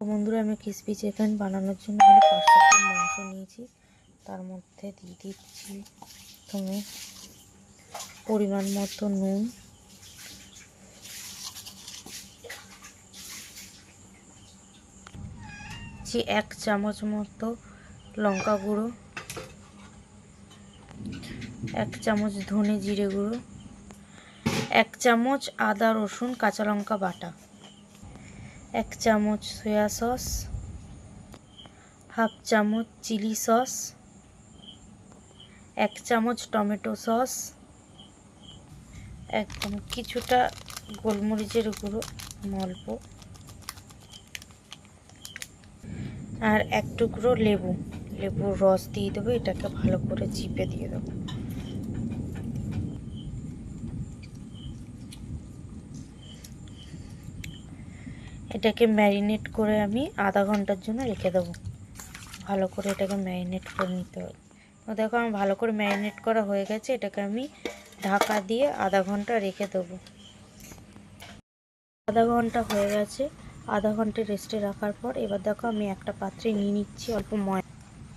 বন্ধুরা, আমি crispy chicken বানানোর জন্য এখানে পাঁচশো গ্রাম মাংস নিয়েছি। তার মধ্যে দিয়ে দিচ্ছি প্রথমে পরিমাণ মতো নুন। যে এক চামচ মতো লঙ্কা গুঁড়ো, এক চামচ ধনে জিরে গুঁড়ো, এক চামচ আদা রসুন কাঁচা লঙ্কা বাটা। এক চামচ সয়া সস, হাফ চামচ চিলি সস, এক চামচ টমেটো সস, একদম কিছুটা গোলমরিচের গুঁড়ো অল্প, আর এক টুকরো লেবু, লেবুর রস দিয়ে দেবো, এটাকে ভালো করে চিপে দিয়ে দেবো। এটাকে ম্যারিনেট করে আমি আধা ঘণ্টার জন্য রেখে দেবো। ভালো করে এটাকে ম্যারিনেট করে নিতে হবে। তো দেখো, আমার ভালো করে ম্যারিনেট করা হয়ে গেছে। এটাকে আমি ঢাকা দিয়ে আধা ঘণ্টা রেখে দেবো। আধা ঘণ্টা হয়ে গেছে। আধা ঘণ্টা রেস্টে রাখার পর এবার দেখো, আমি একটা পাত্রে নিয়ে নিচ্ছি অল্প ময়দা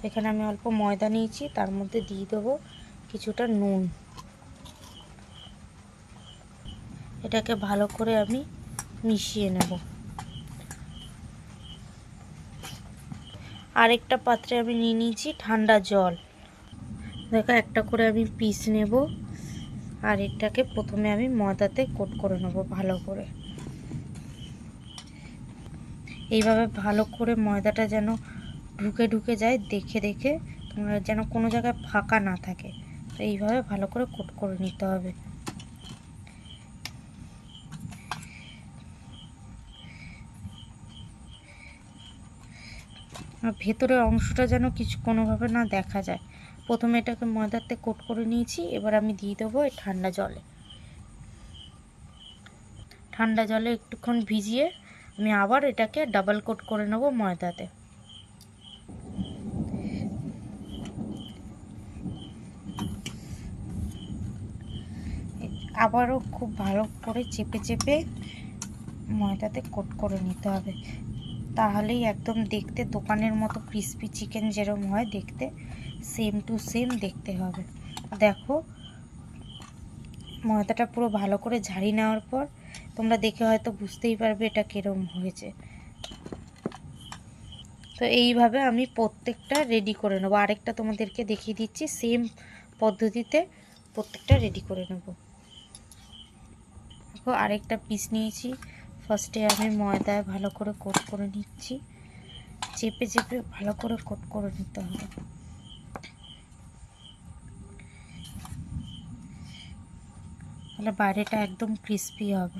এখানে আমি অল্প ময়দা নিয়েছি। তার মধ্যে দিয়ে দেবো কিছুটা নুন। এটাকে ভালো করে আমি মিশিয়ে নেব। আরেকটা পাত্রে আমি নিয়ে নিয়েছি ঠান্ডা জল। দেখো, একটা করে আমি পিস নেব আর এটাকে প্রথমে আমি ময়দাতে কোট করে নেব ভালো করে। এইভাবে ভালো করে ময়দাটা যেন ঢুকে ঢুকে যায়, দেখে দেখে, তোমরা যেন কোনো জায়গায় ফাঁকা না থাকে। তো এইভাবে ভালো করে কোট করে নিতে হবে। ভেতরের অংশটা যেন কিছু কোনোভাবে না দেখা যায়। প্রথমে এটাকে ময়দাতে কোট করে নিয়েছি, এবার আমি দিয়ে দেবো ঠান্ডা জলে। ঠান্ডা জলে একটুক্ষণ ভিজিয়ে আমি আবার এটাকে ডাবল কোট করে নেব ময়দাতে। আবারও খুব ভালো করে চেপে চেপে ময়দাতে কোট করে নিতে হবে। তাহলেই একদম দেখতে দোকানের মতো ক্রিস্পি চিকেন যেরকম হয় দেখতে সেম টু সেম দেখতে হবে। দেখো, ময়দাটা পুরো ভালো করে ঝাড়ি নেওয়ার পর তোমরা দেখে হয়তো বুঝতেই পারবে এটা কীরকম হয়েছে। তো এইভাবে আমি প্রত্যেকটা রেডি করে নেব। আরেকটা তোমাদেরকে দেখিয়ে দিচ্ছি সেম পদ্ধতিতে প্রত্যেকটা রেডি করে নেব। দেখো, আরেকটা পিস নিয়েছি। ফার্স্টে আমি ময়দায় ভালো করে কোট করে নিচ্ছি। চেপে চেপে ভালো করে কোট করে নিতে হবে। তাহলে বাইরেটা একদম ক্রিস্পি হবে।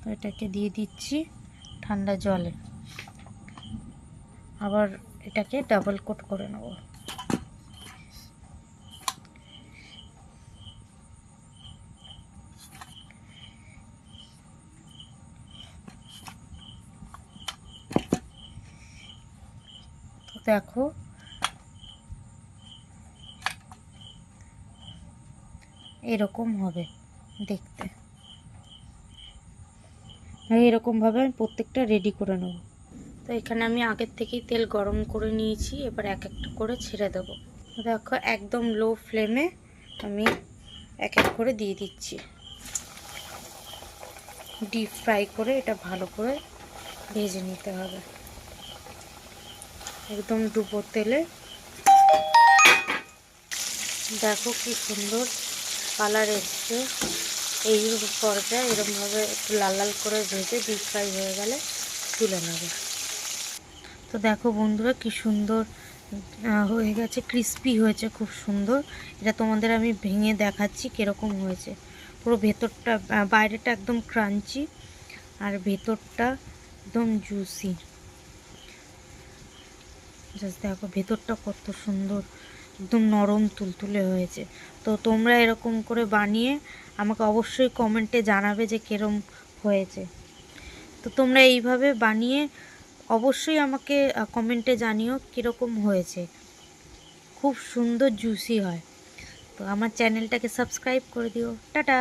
তো এটাকে দিয়ে দিচ্ছি ঠান্ডা জলে। আবার এটাকে ডাবল কোট করে নেব। দেখো। এরকম হবে দেখতে। এরকমভাবে আমি প্রত্যেকটা রেডি করে নেব। তো এখানে আমি আগের থেকেই তেল গরম করে নিয়েছি, এবার এক একটা করে ছেড়ে দেবো। দেখো একদম লো ফ্লেমে আমি এক এক করে দিয়ে দিচ্ছি। ডিপ ফ্রাই করে এটা ভালো করে ভেজে নিতে হবে। একদম ডুবো তেলে। দেখো কি সুন্দর কালার এসছে। এই পর্যায়ে এরকমভাবে একটু লাল লাল করে ভেজে ডিপ ফ্রাই হয়ে গেলে তুলে নেবে। তো দেখো বন্ধুরা কি সুন্দর হয়ে গেছে ক্রিস্পি হয়েছে খুব সুন্দর। এটা তোমাদের আমি ভেঙে দেখাচ্ছি কীরকম হয়েছে। পুরো ভেতরটা বাইরেটা একদম ক্রাঞ্চি আর ভেতরটা একদম জুসি জাস্ট দেখো ভেতরটা কত সুন্দর, একদম নরম তুলতুলে হয়েছে। তো তোমরা এরকম করে বানিয়ে আমাকে অবশ্যই কমেন্টে জানাবে যে কীরম হয়েছে। তো তোমরা এইভাবে বানিয়ে অবশ্যই আমাকে কমেন্টে জানিও কীরকম হয়েছে। খুব সুন্দর জুসি হয়। তো আমার চ্যানেলটাকে সাবস্ক্রাইব করে দিও। টাটা!